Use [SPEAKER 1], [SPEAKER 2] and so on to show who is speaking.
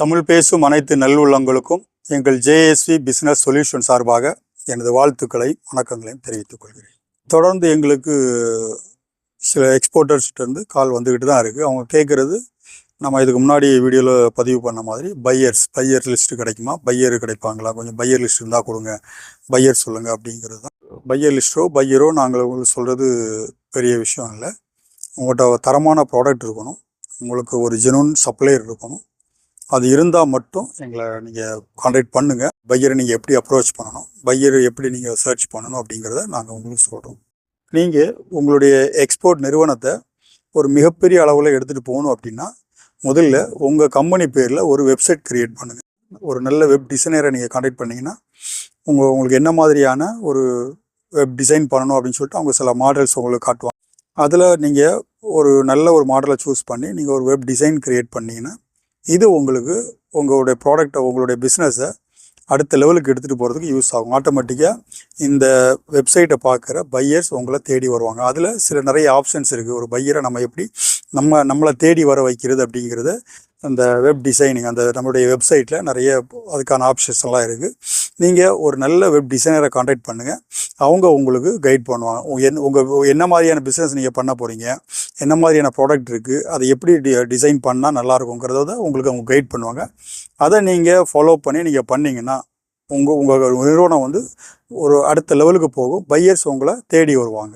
[SPEAKER 1] தமிழ் பேசும் அனைத்து நல்லுள்ளங்களுக்கும் எங்கள் ஜேஎஸ்வி பிஸ்னஸ் சொல்யூஷன் சார்பாக எனது வாழ்த்துக்களை வணக்கங்களையும் தெரிவித்துக் கொள்கிறேன். தொடர்ந்து எங்களுக்கு சில எக்ஸ்போர்ட்டர்ஸ்கிட்டருந்து கால் வந்துக்கிட்டு தான் இருக்குது அவங்க கேட்குறது நம்ம இதுக்கு முன்னாடி வீடியோவில் பதிவு பண்ண மாதிரி பையர்ஸ் பையர் லிஸ்ட்டு கிடைக்குமா? பையர் கிடைப்பாங்களா? கொஞ்சம் பையர் லிஸ்ட் இருந்தால் கொடுங்க. பையர் சொல்லுங்கள் அப்படிங்கிறது தான். பையர் லிஸ்ட்டோ பையரோ நாங்கள் உங்களுக்கு சொல்கிறது பெரிய விஷயம் இல்லை. உங்கள்கிட்ட தரமான ப்ராடக்ட் இருக்கணும். உங்களுக்கு ஒரு ஜெனுவன் சப்ளையர் இருக்கணும். அது இருந்தால் மட்டும் எங்களை நீங்கள் கான்டாக்ட் பண்ணுங்கள் பையரை நீங்கள் எப்படி அப்ரோச் பண்ணணும்? பையரை எப்படி நீங்கள் சர்ச் பண்ணணும் அப்படிங்கிறத நாங்கள் உங்களுக்கு சொல்கிறோம் நீங்கள் உங்களுடைய எக்ஸ்போர்ட் நிறுவனத்தை ஒரு மிகப்பெரிய அளவில் எடுத்துகிட்டு போகணும் அப்படின்னா முதல்ல உங்கள் கம்பெனி பேரில் ஒரு வெப்சைட் க்ரியேட் பண்ணுங்கள் ஒரு நல்ல வெப் டிசைனரை நீங்கள் கான்டாக்ட் பண்ணிங்கன்னா உங்கள் உங்களுக்கு என்ன மாதிரியான ஒரு வெப் டிசைன் பண்ணணும் அப்படின்னு சொல்லிட்டு அவங்க சில மாடல்ஸ் உங்களுக்கு காட்டுவாங்க. அதில் நீங்கள் ஒரு நல்ல ஒரு மாடலை சூஸ் பண்ணி நீங்கள் ஒரு வெப் டிசைன் க்ரியேட் பண்ணீங்கன்னா இது உங்களுக்கு உங்களுடைய ப்ராடக்டை உங்களுடைய பிஸ்னஸை அடுத்த லெவலுக்கு எடுத்துகிட்டு போகிறதுக்கு யூஸ் ஆகும். ஆட்டோமேட்டிக்காக இந்த வெப்சைட்டை பார்க்குற பையர்ஸ் உங்களை தேடி வருவாங்க. அதில் சில நிறைய ஆப்ஷன்ஸ் இருக்குது ஒரு பையரை நம்ம எப்படி நம்ம நம்மளை தேடி வர வைக்கிறது அப்படிங்கிறத அந்த வெப் டிசைனிங் அந்த நம்மளுடைய வெப்சைட்டில் நிறைய அதுக்கான ஆப்ஷன்ஸ் எல்லாம் இருக்குது நீங்கள் ஒரு நல்ல வெப் டிசைனரை காண்டாக்ட் பண்ணுங்கள் அவங்க உங்களுக்கு கைட் பண்ணுவாங்க. என் உங்கள் என்ன மாதிரியான பிஸ்னஸ் நீங்கள் பண்ண போகிறீங்க என்ன மாதிரியான ப்ராடக்ட் இருக்குது அதை எப்படி டி டிசைன் பண்ணால் நல்லாயிருக்குங்கிறத உங்களுக்கு அவங்க கைட் பண்ணுவாங்க. அதை நீங்கள் ஃபாலோ பண்ணி நீங்கள் பண்ணிங்கன்னா உங்கள் உங்கள் நிறுவனம் வந்து ஒரு அடுத்த லெவலுக்கு போகும். பையர்ஸ் உங்களை தேடி வருவாங்க.